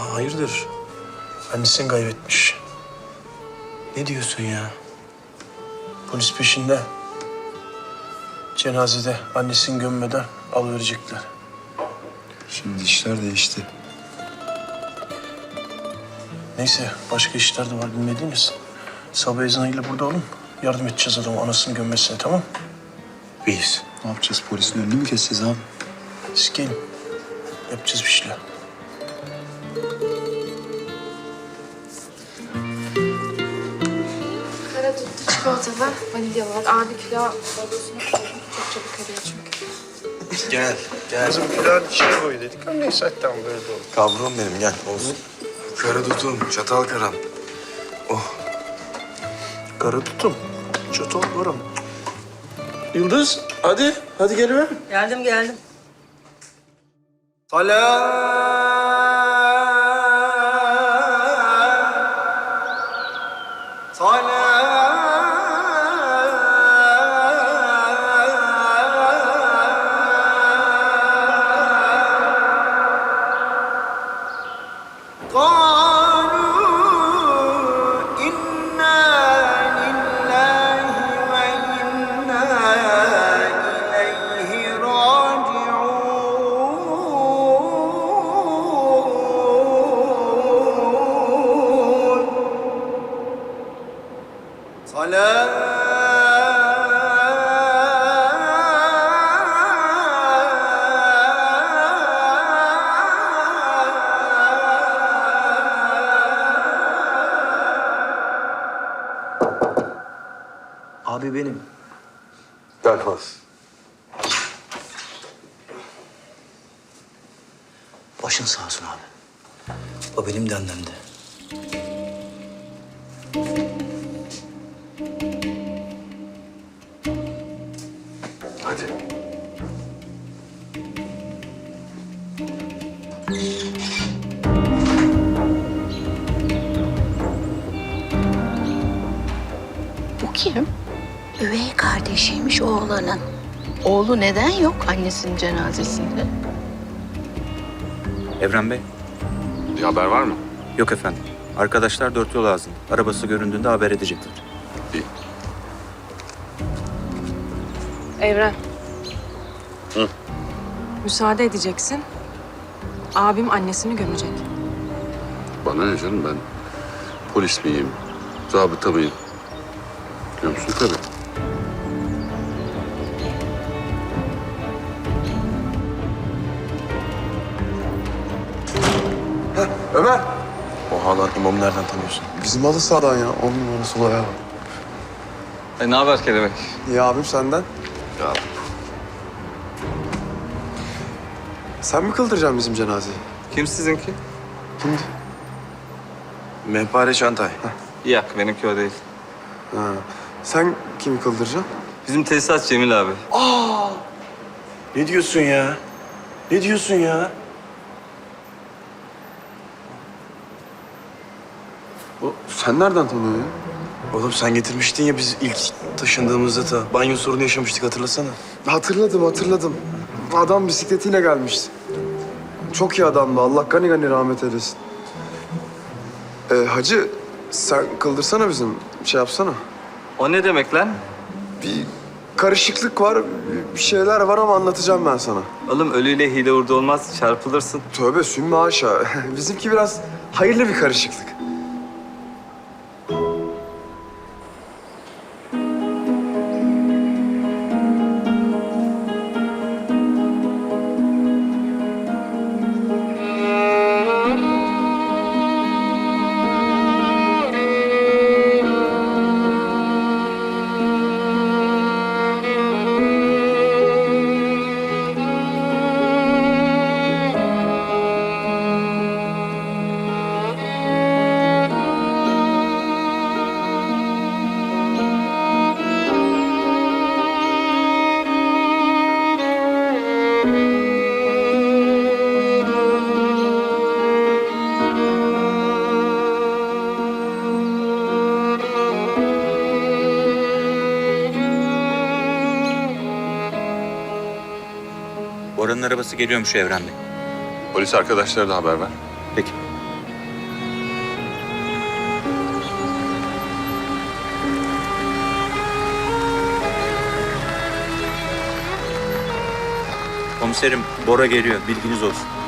Hayırdır? Annesini kaybetmiş. Ne diyorsun ya? Polis peşinde. Cenazede annesini gömmeden alıverecekler. Şimdi işler değişti. Neyse başka işler de var bilmediğiniz. Sabah ezanıyla burada olun. Yardım edeceğiz adamı anasını gömmesine tamam? Biz. Ne yapacağız? Polisin önünü mü keseceğiz abi? Siz gelin. Yapacağız bir şeyler. Çikolatalı vanilyalı var. Abi kilo balosunu koydum. Çok çabuk eriyor çünkü. Gel, gel. Kızım pilavın içine koy dedik ama neyse hadi tamam böyle de olur. Kavrum benim gel olsun. Kara tutum, çatal karam. Oh, Kara tutum. Çatal varam. Yıldız hadi. Hadi geliver. Geldim geldim. Abi benim. gel Faz. Başın sağ olsun abi. O benim de annem de. Kim? Üvey kardeşiymiş oğlanın. Oğlu neden yok annesinin cenazesinde? Evren Bey. Bir haber var mı? Yok efendim. Arkadaşlar dört yol ağzında. Arabası göründüğünde haber edecekler. İyi. Evren. Müsaade edeceksin. Abim annesini gömecek. Bana ne canım ben polis miyim, zabıta mıyım? Biliyor musun tabii. Ömer. Oha lan imamı nereden tanıyorsun? Bizim halı sahadan ya. On numarası olaya bak. E, ne haber kelebek? İyi abim senden. Ya Sen mi kıldıracaksın bizim cenazeyi? Kim sizinki? Kimdi? Mehpare Çantay. Yok benimki o değil. Ha. Sen kimi kıldıracaksın? Bizim tesisat Cemil abi. Ne diyorsun ya? Ne diyorsun ya? O, sen nereden tanıyorsun? Oğlum sen getirmiştin ya biz ilk taşındığımızda da banyo sorunu yaşamıştık hatırlasana. Hatırladım, hatırladım. Adam bisikletiyle gelmişti. Çok iyi adamdı. Allah gani gani rahmet eylesin. Ee, hacı, sen kıldırsana bizim. Şey yapsana. O ne demek lan? Bir karışıklık var, bir şeyler var ama anlatacağım ben sana. Oğlum ölüyle hile hurda olmaz çarpılırsın. Tövbe sümme haşa. Bizimki biraz hayırlı bir karışıklık. Oranın arabası geliyormuş Evren Bey. Polis arkadaşlara da haber ver. Peki. Komiserim Bora geliyor. Bilginiz olsun.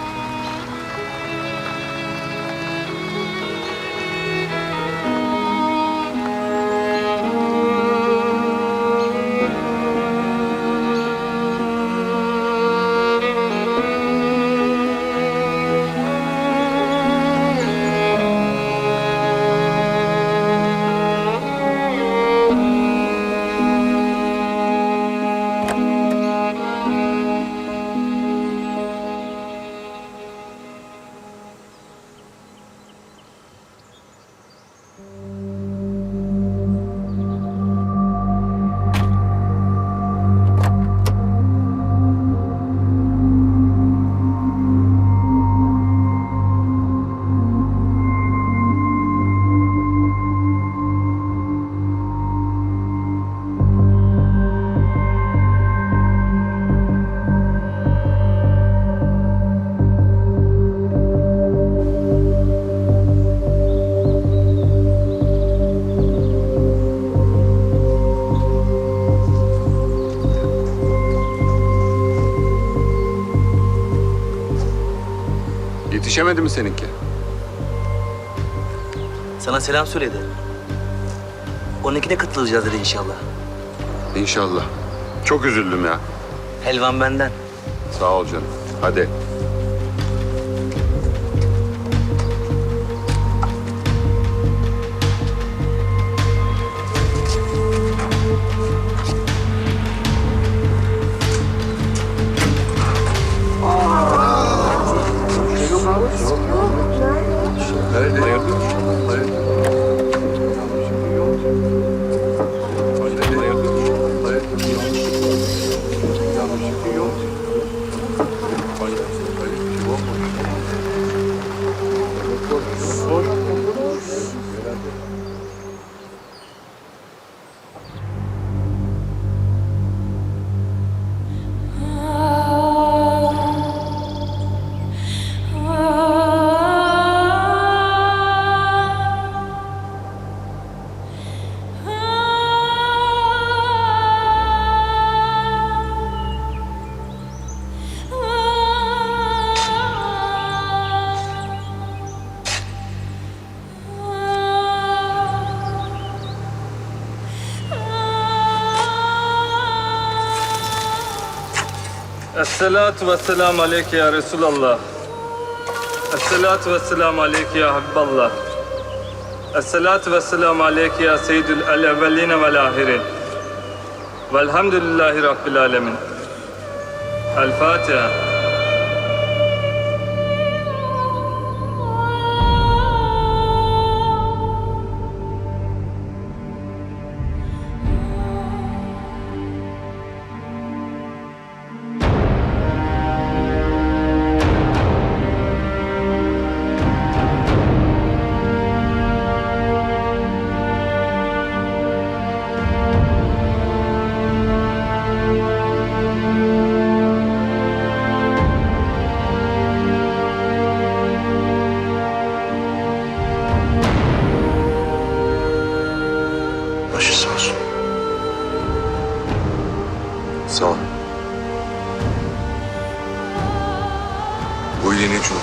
Yetişemedi mi seninki? Sana selam söyledi. Onunkine katılacağız dedi inşallah. İnşallah. Çok üzüldüm ya. Helvan benden. Sağ ol canım. Hadi. Esselatu ve selamu aleyke ya Resulallah. Esselatu ve selamu aleyke ya Habiballah. Esselatu ve selamu aleyke ya Seyyidül evveline vel ahirin. Velhamdülillahi Rabbil alemin. El Fatiha.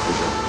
Thank you.